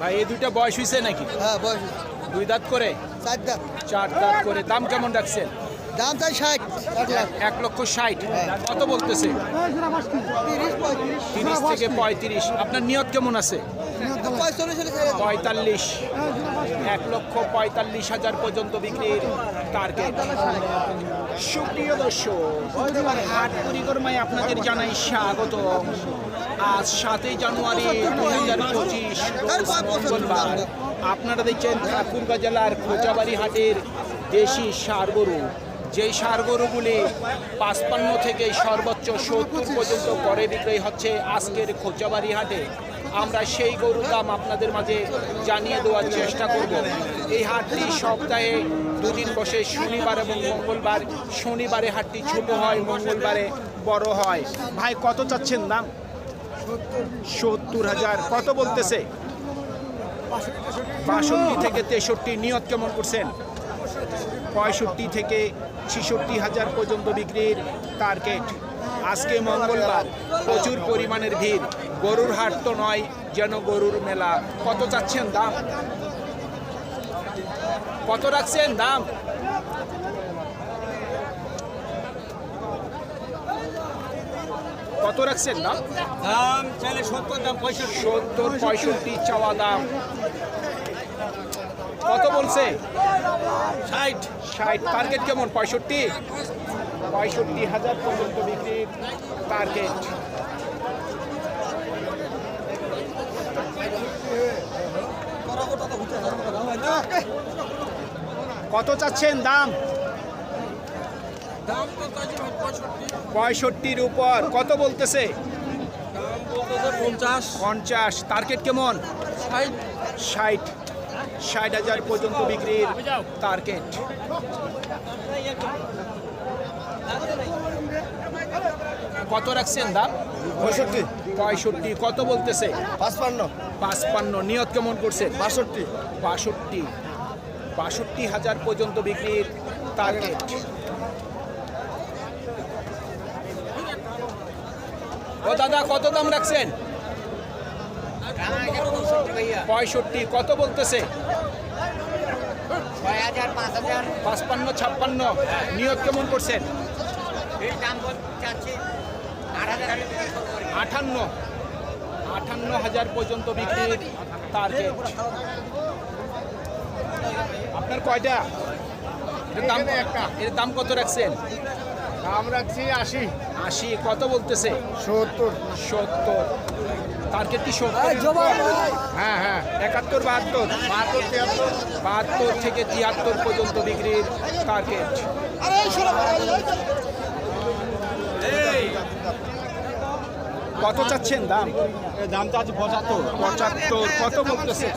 ভাই এই দুইটা বয়স হয়েছে নাকি? হ্যাঁ বয়স দুই দাঁত করে? চার দাম চার দাঁত করে। দাম কেমন রাখছেন? দাম চাই ষাট এক লক্ষ ষাট। কত বলতেছে? তিরিশ থেকে পঁয়ত্রিশ। আপনার নিয়ত কেমন আছে। পঁয়তাল্লিশ এক লক্ষ পঁয়তাল্লিশ হাজার পর্যন্ত বিক্রির টার্গেট সুপ্রিয় দর্শক হাট পরিক্রমায় আপনাদের জানাই স্বাগত। আজ সাতই জানুয়ারি দুই হাজার পঁচিশ আপনারা দেখছেন ঠাকুরগাঁ জেলার খোঁচাবাড়ি হাটের দেশি সার গরু যেই সার গরুগুলি পাঁচপান্ন থেকে সর্বোচ্চ সত্তর পর্যন্ত করে বিক্রয় হচ্ছে আজকের খোঁচাবাড়ি হাটে আমরা সেই গরুর দাম আপনাদের মাঝে জানিয়ে দেওয়ার চেষ্টা করব। এই হাটটি সপ্তাহে দুদিন বসে শনিবার এবং মঙ্গলবার। শনিবারে হাটটি ছোট হয়, মঙ্গলবারে বড় হয়। ভাই, কত চাচ্ছেন দাম? সত্তর হাজার। কত বলতেছে? বাষট্টি থেকে তেষট্টি, নিয়ত কেমন করছেন? পঁয়ষট্টি থেকে ছেষট্টি হাজার পর্যন্ত বিক্রির টার্গেট আজকে মঙ্গলবার, প্রচুর পরিমাণের ভিড়। গরুর হাট তো নয়, যেন গরুর মেলা। কত চাচ্ছেন দাম? কত রাখছেন দাম? কত রাখছেন দাম? দাম চাইলে সত্তর দাম পঁয়ষট্টি। সত্তর পঁয়ষট্টি চাওয়া দাম। কত বলছে? ষাট। ষাট টার্গেট কেমন? পঁয়ষট্টি? পঁয়ষট্টি হাজার পর্যন্ত বিক্রির টার্গেট কত চাচ্ছেন দাম দাম তো চাইছি ভাই পঁয়ষট্টি পঁয়ষট্টির। উপর। কত বলতেছে? দাম পঞ্চাশ। পঞ্চাশ। টার্গেট কেমন? ষাট। ষাট। হাজার পর্যন্ত বিক্রির টার্গেট কত রাখছেন দাম? পঁয়ষট্টি। পঁয়ষট্টি। কত বলতেছে? পাঁচপান্ন। পাঁচপান্ন। নিয়ত কেমন করছেন বাষট্টি। বাষট্টি। বাষট্টি হাজার পর্যন্ত বিক্রির টার্গেট ও দাদা কত দাম রাখছেন? পঁয়ষট্টি কত বলতেছে? পাঁচপান্ন ছাপ্পান্ন নিয়োগ কেমন করছেন? এর দাম বল- চাচ্ছি আট হাজার বিক্রি পর্যন্ত বিক্রির টার্গেট আপনার কয়টা? এর দাম এর দাম কত রাখছেন? দাম রাখছি আশি। আশি কত বলতেছে? সত্তর। সত্তর। টার্গেট কি সত্তর? হ্যাঁ হ্যাঁ একাত্তর বাহাত্তর? বাহাত্তর তিয়াত্তর। বাহাত্তর থেকে তিয়াত্তর পর্যন্ত বিক্রির টার্গেট। কত চাচ্ছেন দাম? দাম চাচ্ছি পঁচাত্তর। পঁচাত্তর কত বলতেছে?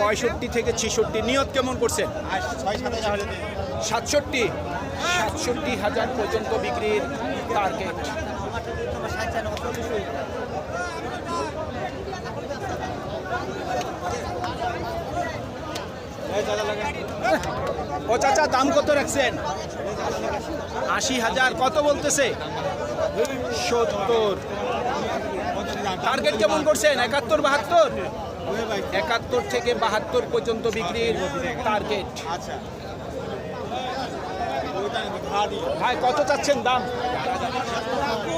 পঁয়ষট্টি থেকে ছেষট্টি। নিয়ত কেমন করছেন? ছয় সাত হাজার সাতষট্টি সাতষট্টি হাজার পর্যন্ত বিক্রির টার্গেট ও চাচা, দাম কত রাখছেন? আশি হাজার, কত বলতেছে? সত্তর। টার্গেট কেমন করছেন? একাত্তর, বাহাত্তর? একাত্তর থেকে বাহাত্তর পর্যন্ত বিক্রির টার্গেট ভাই, কত চাচ্ছেন দাম?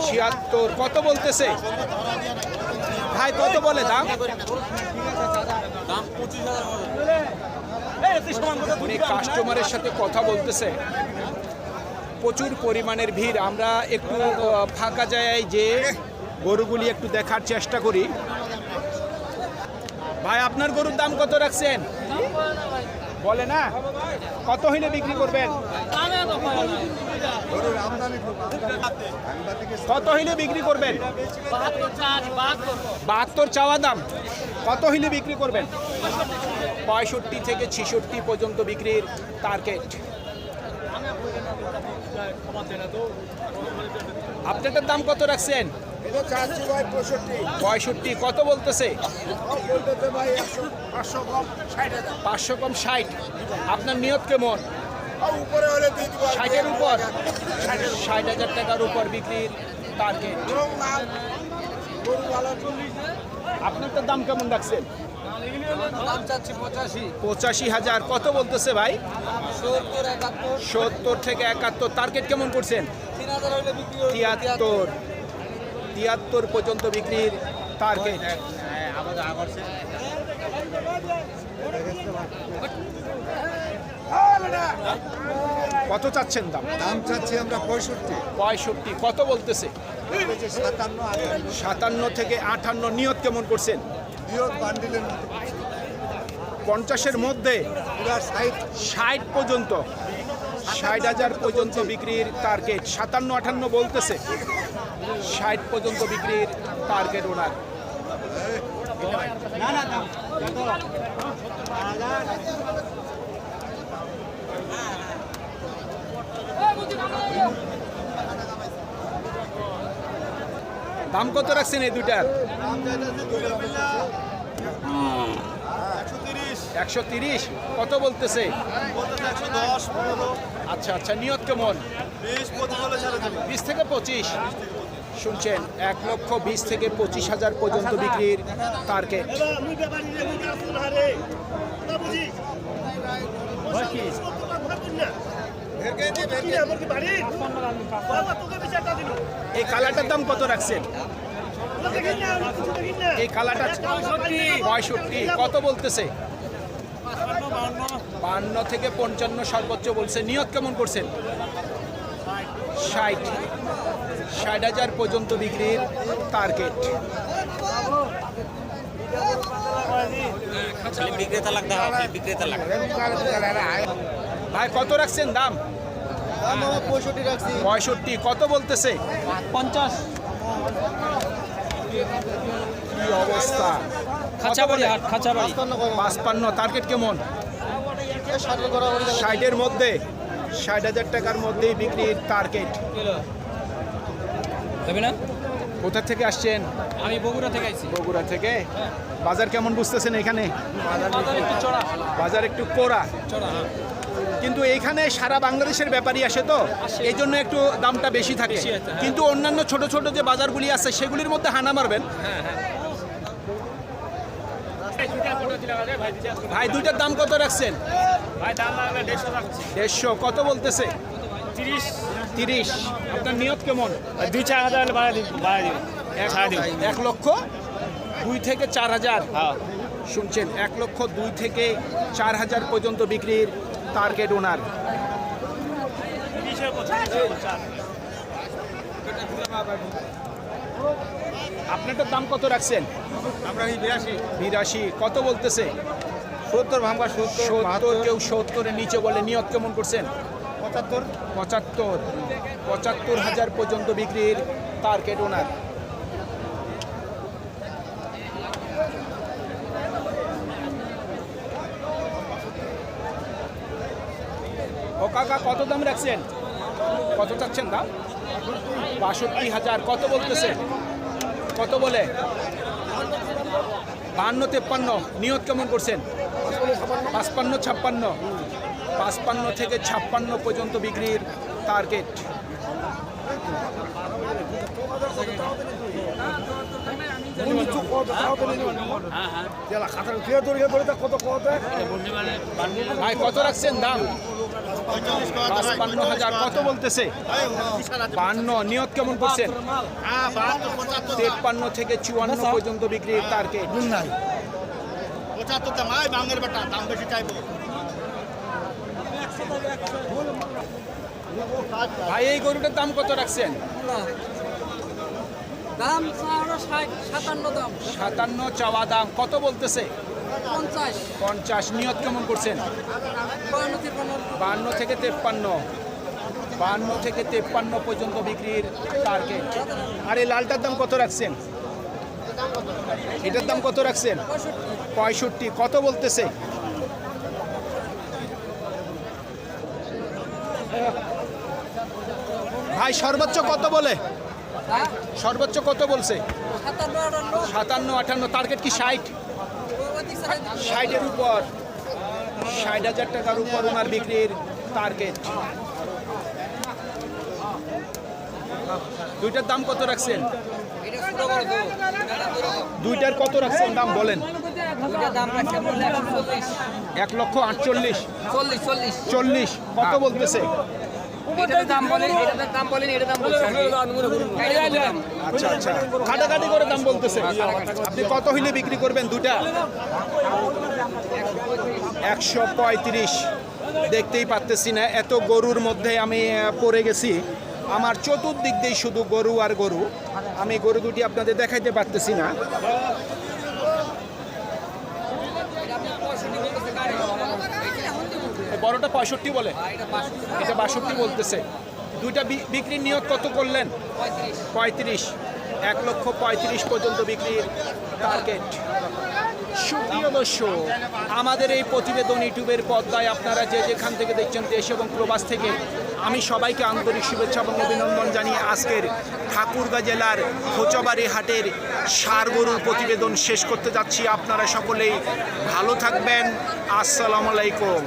ছিয়াত্তর। কত বলতেছে? ভাই, কত বলে দাম? কাস্টমারের সাথে কথা বলতেছে। প্রচুর পরিমাণের ভিড়। আমরা একটু ফাঁকা জায়গায় যে গরুগুলি একটু দেখার চেষ্টা করি। ভাই, আপনার গরুর দাম কত রাখছেন? বলে না? কত হইলে বিক্রি করবেন? কত হইলে বিক্রি করবেন? বাহাত্তর চাওয়া দাম। কত হইলে বিক্রি করবেন? পঁয়ষট্টি থেকে ছেষট্টি পর্যন্ত বিক্রির টার্গেট আপনারটার দাম কত রাখছেন? পঁয়ষট্টি। কত বলতেছে? পাঁচশো কম ষাট আপনার নিয়ত কেমন? উপরে হলে দিয়ে ষাটের উপর? ষাট হাজার টাকার উপর বিক্রির টার্গেট আপনার তো দাম কেমন রাখছেন? পঁচাশি। হাজার। কত বলতেছে ভাই? সত্তর থেকে একাত্তর। টার্গেট কেমন করছেন? তিয়াত্তর। তিয়াত্তর পর্যন্ত বিক্রির টার্গেট কত চাচ্ছেন দাম? দাম চাচ্ছি আমরা পঁয়ষট্টি। পঁয়ষট্টি কত বলতেছে? সাতান্ন থেকে আটান্ন নিয়ত কেমন করছেন? পঞ্চাশের মধ্যে? ষাট। পর্যন্ত। ষাট হাজার পর্যন্ত বিক্রির টার্গেট সাতান্ন আটান্ন বলতেছে। ষাট পর্যন্ত বিক্রির টার্গেট ওনার দাম। কত রাখছেন এই দুটার একশো তিরিশ। কত বলতেছে? আচ্ছা আচ্ছা নিয়ত কেমন? বিশ থেকে পঁচিশ। শুনছেন, এক লক্ষ বিশ থেকে পঁচিশ হাজার পর্যন্ত বিক্রির টার্গেট এই কালারটার দাম কত রাখছেন? এই কালারটা পঁয়ষট্টি। কত বলতেছে? বান্ন থেকে পঞ্চান্ন সর্বোচ্চ বলছে। নিয়ত কেমন করছেন? ষাট ষাট হাজার পর্যন্ত বিক্রির টার্গেট বিক্রেতা লাগতে হবে বিক্রেতা লাগবে। ভাই কত রাখছেন দাম? পঁয়ষট্টি রাখছি পঁয়ষট্টি কত বলতেছে? পঞ্চাশ। কি অবস্থা? খাঁচাবাড়ি হাট খাঁচাবাড়ি। পাঁচপান্ন টার্গেট কেমন? ষাটের মধ্যে। ষাট হাজার টাকার মধ্যেই বিক্রির টার্গেট না? কোথা থেকে আসছেন? আমি বগুড়া থেকে আইছি। বগুড়া থেকে? বাজার কেমন বুঝতেছেন এখানে? বাজার একটু চড়া। বাজার একটু কোরা চড়া হ্যাঁ। কিন্তু এইখানে সারা বাংলাদেশের ব্যাপারই আসে তো? এই জন্য একটু দামটা বেশি থাকে। হ্যাঁ। কিন্তু অন্যান্য ছোট ছোট যে বাজারগুলি আছে সেগুলির মধ্যে হানা মারবেন। হ্যাঁ হ্যাঁ। ভাই দুইটার দাম কত রাখছেন? দেড়শো কত বলতেছে? তিরিশ। তিরিশ। আপনার নিয়ত কেমন? দুই চার হাজার বাড়া এক- এক লক্ষ দুই থেকে চার হাজার। হ্যাঁ। শুনছেন এক লক্ষ দুই থেকে চার হাজার পর্যন্ত বিক্রির টার্গেট ওনার আপনারটার দাম কত রাখছেন? আমরা বিরাশি। বিরাশি কত বলতেছে? সত্তর ভাঙ্গা সত্তর সত্তর কেউ সত্তরের নিচে বলে নিয়ত কেমন করছেন? পঁচাত্তর। পঁচাত্তর। পঁচাত্তর হাজার পর্যন্ত বিক্রির টার্গেট ওনার ও কাকা কত দাম রাখছেন? কত চাচ্ছেন দাম? বাষট্টি হাজার কত বলতেছে কত বলে? বান্ন তেপ্পান্ন নিয়ত কেমন করছেন? পাঁচপান্ন, ছাপ্পান্ন। পাঁচপান্ন থেকে ছাপ্পান্ন পর্যন্ত বিক্রির টার্গেট ভাই, কত রাখছেন দাম? হাজার কত বলতেছে? নিয়ত কেমন করছেন? তেপ্পান্ন থেকে চুয়ান্ন পর্যন্ত বিক্রির টার্গেট পঁচাত্তর দাম আয় বাঙের বেটা দাম বেশি চাইব। ভাই এই গরুটার দাম কত রাখছেন? দাম সাতান্ন দাম। সাতান্ন চাওয়া দাম কত বলতেছে? পঞ্চাশ। পঞ্চাশ নিয়ত কেমন করছেন? বান্ন থেকে তেপ্পান্ন। বান্ন থেকে তেপ্পান্ন পর্যন্ত বিক্রির টার্গেট আর এই লালটার দাম কত রাখছেন? এটার দাম কত রাখছেন? পঁয়ষট্টি। কত বলতেছে? ভাই, সর্বোচ্চ কত বলে? সর্বোচ্চ কত বলছে? সাতান্ন, আটান্ন। টার্গেট কি ষাট? ষাটের উপর। ষাট হাজার টাকার উপর ওনার বিক্রির টার্গেট দুইটার দাম কত রাখছেন? দুইটার কত রাখছেন দাম বলেন। এক লক্ষ আটচল্লিশ। চল্লিশ কত বলতেছে? দাম বলছেন আচ্ছা আচ্ছা। কাটাকাটি করে দাম বলতেছে। আপনি কত হইলে বিক্রি করবেন দুটা একশো পঁয়ত্রিশ। দেখতেই পারতেছি না এত গরুর মধ্যে আমি পড়ে গেছি। আমার চতুর্দিক দিয়ে শুধু গরু আর গরু। আমি গরু দুটি আপনাদের দেখাইতে পারতেছি না। বড়টা পঁয়ষট্টি বলে। এটা বাষট্টি বলতেছে। দুইটা বিক্রির নিয়োগ কত করলেন? পঁয়ত্রিশ। এক লক্ষ পঁয়ত্রিশ পর্যন্ত বিক্রির টার্গেট সুপ্রিয় দর্শক, আমাদের এই প্রতিবেদন ইউটিউবের পর্দায় আপনারা যে যেখান থেকে দেখছেন দেশ এবং প্রবাস থেকে আমি সবাইকে আন্তরিক শুভেচ্ছা এবং অভিনন্দন জানিয়ে আজকের ঠাকুরগা জেলার খোঁচাবাড়ি হাটের সার গরুর প্রতিবেদন শেষ করতে যাচ্ছি। আপনারা সকলেই ভালো থাকবেন। আসসালামু আলাইকুম।